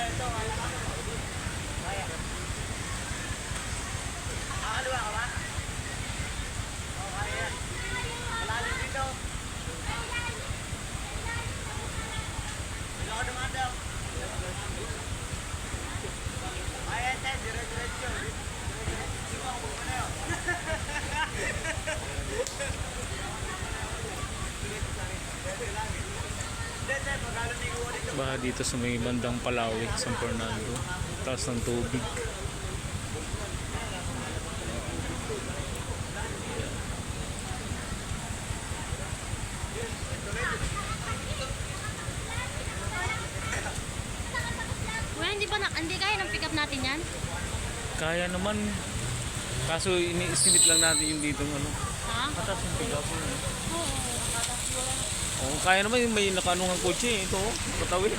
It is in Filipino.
Diretso. Diretso. Diretso. Diretso. Diretso. Diretso. Baha dito sa may bandang Palawi, San Fernando. Taas ng tubig. Kuya, hindi ba na, hindi kaya ng pick up natin yan? Kaya naman. Kaso ini-estimate lang natin yung dito ano. Ha? Atas yung pick-up. Oo. Oh, kaya naman yung may nakanuhang kotse. Ito, oh, patawid.